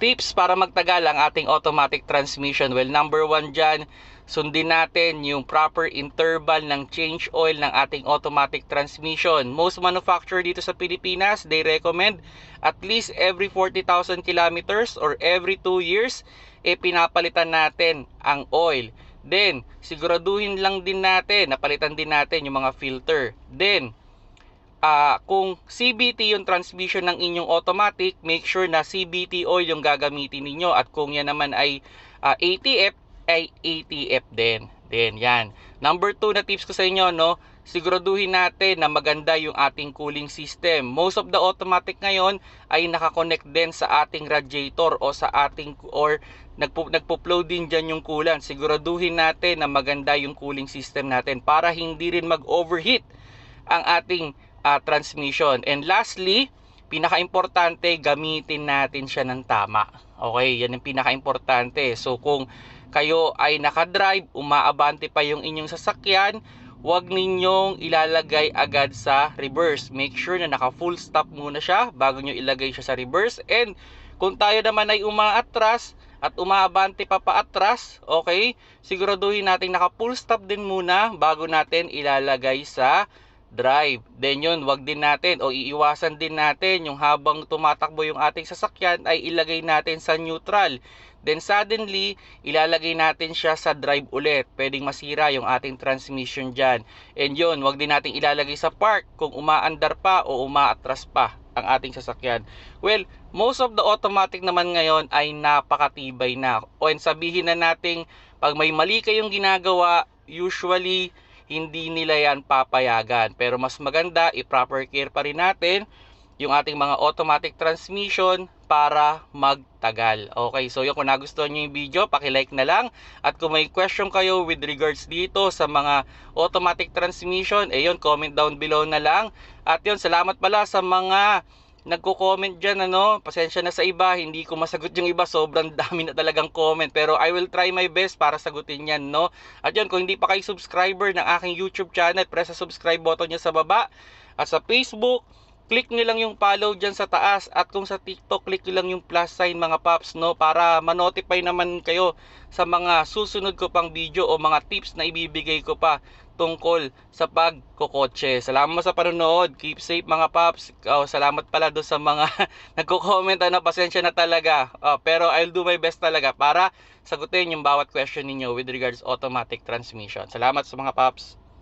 tips para magtagal ang ating automatic transmission. Well, number one dyan, sundin natin yung proper interval ng change oil ng ating automatic transmission. Most manufacturer dito sa Pilipinas, they recommend at least every 40,000 kilometers or every 2 years, eh pinapalitan natin ang oil. Then, siguraduhin lang din natin, napalitan din natin yung mga filter. Then, ah kung CBT yung transmission ng inyong automatic, make sure na CBT oil yung gagamitin ninyo at kung yan naman ay ah, ATF, ay ATF din. Then yan. Number 2 na tips ko sa inyo, no, siguraduhin natin na maganda yung ating cooling system. Most of the automatic ngayon ay nakakonect din sa ating radiator o sa ating or nagpo, nagpo-flow din dyan yung coolant. Siguraduhin natin na maganda yung cooling system natin para hindi rin mag-overheat ang ating ah, transmission. And lastly, pinaka-importante, gamitin natin siya ng tama. Okay, yan ang pinaka-importante. So kung kayo ay nakadrive, umaabante pa yung inyong sasakyan, huwag ninyong ilalagay agad sa reverse. Make sure na naka full stop muna siya bago nyo ilagay siya sa reverse. And kung tayo naman ay umaatras at umaabante pa paatras, okay, siguraduhin natin naka full stop din muna bago natin ilalagay sa drive. Then yun, wag din natin o iiwasan din natin yung habang tumatakbo yung ating sasakyan ay ilagay natin sa neutral. Then suddenly, ilalagay natin siya sa drive ulit. Pwedeng masira yung ating transmission dyan. And yun, wag din natin ilalagay sa park kung umaandar pa o umaatras pa ang ating sasakyan. Well, most of the automatic naman ngayon ay napakatibay na. O and sabihin na nating pag may mali kayong ginagawa, usually hindi nila yan papayagan. Pero mas maganda, i-proper care pa rin natin yung ating mga automatic transmission para magtagal. Okay, so yun, kung nagustuhan nyo yung video, pakilike na lang. At kung may question kayo with regards dito sa mga automatic transmission, eh yun, comment down below na lang. At yun, salamat pala sa mga nagko-comment dyan, ano, pasensya na sa iba, hindi ko masagot yung iba, sobrang dami na talagang comment, pero I will try my best para sagutin yan, no, at yun, kung hindi pa kayo subscriber ng aking YouTube channel, press sa subscribe button nyo sa baba, at sa Facebook, click nyo lang yung follow dyan sa taas, at kung sa TikTok, click nyo lang yung plus sign, mga paps, no, para ma-notify naman kayo sa mga susunod ko pang video o mga tips na ibibigay ko pa tungkol sa pagkokotse. Salamat sa panonood. Keep safe mga paps. Oh, salamat pala doon sa mga nagko-comment. Ano, pasensya na talaga. Oh, pero I'll do my best talaga para sagutin yung bawat question ninyo with regards automatic transmission. Salamat sa mga paps.